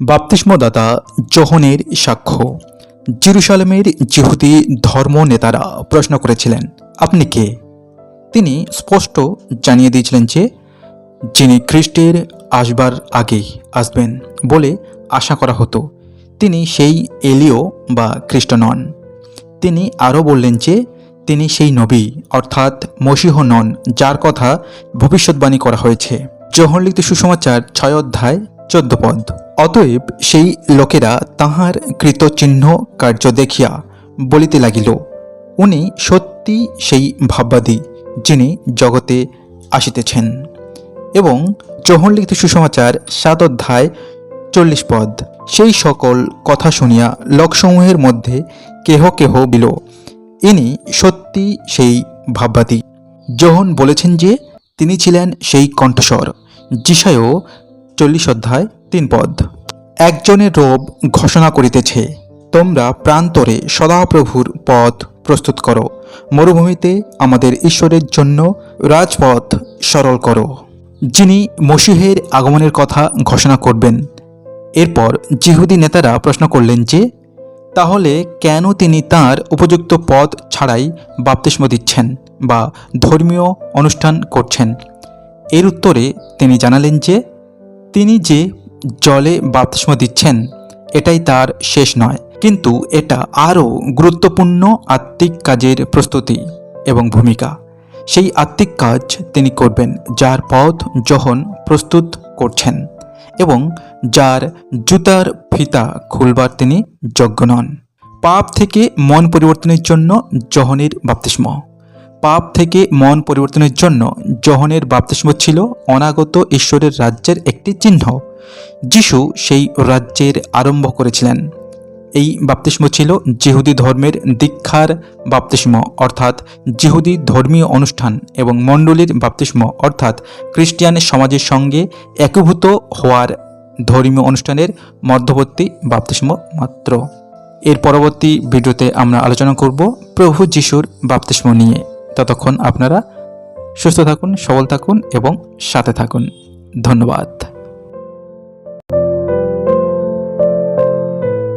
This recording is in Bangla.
বাপ্তিস্মদাতা জহনের সাক্ষ্য। জেরুসালেমের জিহুদি ধর্ম নেতারা প্রশ্ন করেছিলেন, আপনি কে? তিনি স্পষ্ট জানিয়ে দিয়েছিলেন যে, যিনি খ্রিস্টের আসবার আগেই আসবেন বলে আশা করা হতো, তিনি সেই এলিও বা খ্রিস্ট নন। তিনি আরও বললেন যে, তিনি সেই নবী, অর্থাৎ মসিহ নন, যার কথা ভবিষ্যৎবাণী করা হয়েছে। জহরলিখিত সুসমাচার ছয় অধ্যায় চোদ্দ পদ। অতএব সেই লোকেরা তাহার কৃতচিহ্ন কার্য দেখিয়া বলিতে লাগিল, উনি সত্যি সেই ভাববাদী যিনি জগতে আসিতেছেন। এবং জহরলিখিত সুসমাচার সাত অধ্যায় চল্লিশ পদ। সেই সকল কথা শুনিয়া লোকসমূহের মধ্যে কেহ কেহ বিল, ইনি সত্যি সেই ভাববাদী। যোহন বলেছেন যে, তিনি ছিলেন সেই কণ্ঠস্বর জিসায়ও চল্লিশ অধ্যায়, তিন পদ। একজনের রোব ঘোষণা করিতেছে, তোমরা প্রান্তরে সদাপ্রভুর পথ প্রস্তুত করো। মরুভূমিতে আমাদের ঈশ্বরের জন্য রাজপথ সরল করো। যিনি মসিহের আগমনের কথা ঘোষণা করবেন। এরপর জিহুদি নেতারা প্রশ্ন করলেন যে, তাহলে কেন তিনি তার উপযুক্ত পদ ছাড়াই বাপ্তিস্ম দিচ্ছেন বা ধর্মীয় অনুষ্ঠান করছেন? এর উত্তরে তিনি জানালেন যে তিনি যে জলে বাপ্তিস্ম দিচ্ছেন, এটাই তার শেষ নয়। কিন্তু এটা আরও গুরুত্বপূর্ণ আত্মিক কাজের প্রস্তুতি এবং ভূমিকা। সেই আত্মিক কাজ তিনি করবেন, যার পথ যখন প্রস্তুত করছেন এবং যার জুতার ফিতা খুলবার তিনি যোগ্য নন। পাপ থেকে মন পরিবর্তনের জন্য জহনের বাপ্তিস্ম। পাপ থেকে মন পরিবর্তনের জন্য জহনের বাপ্তিস্ম ছিল অনাগত ঈশ্বরের রাজ্যের একটি চিহ্ন। যিশু সেই রাজ্যের আরম্ভ করেছিলেন। এই বাপ্তিস্ম ছিল জিহুদি ধর্মের দীক্ষার বাপ্তিস্ম, অর্থাৎ জিহুদি ধর্মীয় অনুষ্ঠান এবং মণ্ডলীর বাপ্তিস্ম, অর্থাৎ খ্রিস্টিয়ান সমাজের সঙ্গে একীভূত হওয়ার ধর্মীয় অনুষ্ঠানের মধ্যবর্তী বাপ্তিস্ম মাত্র। এর পরবর্তী ভিডিওতে আমরা আলোচনা করব প্রভু যিশুর বাপ্তিস্ম নিয়ে। ততক্ষণ আপনারা সুস্থ থাকুন সবল থাকুন এবং সাথে থাকুন। ধন্যবাদ।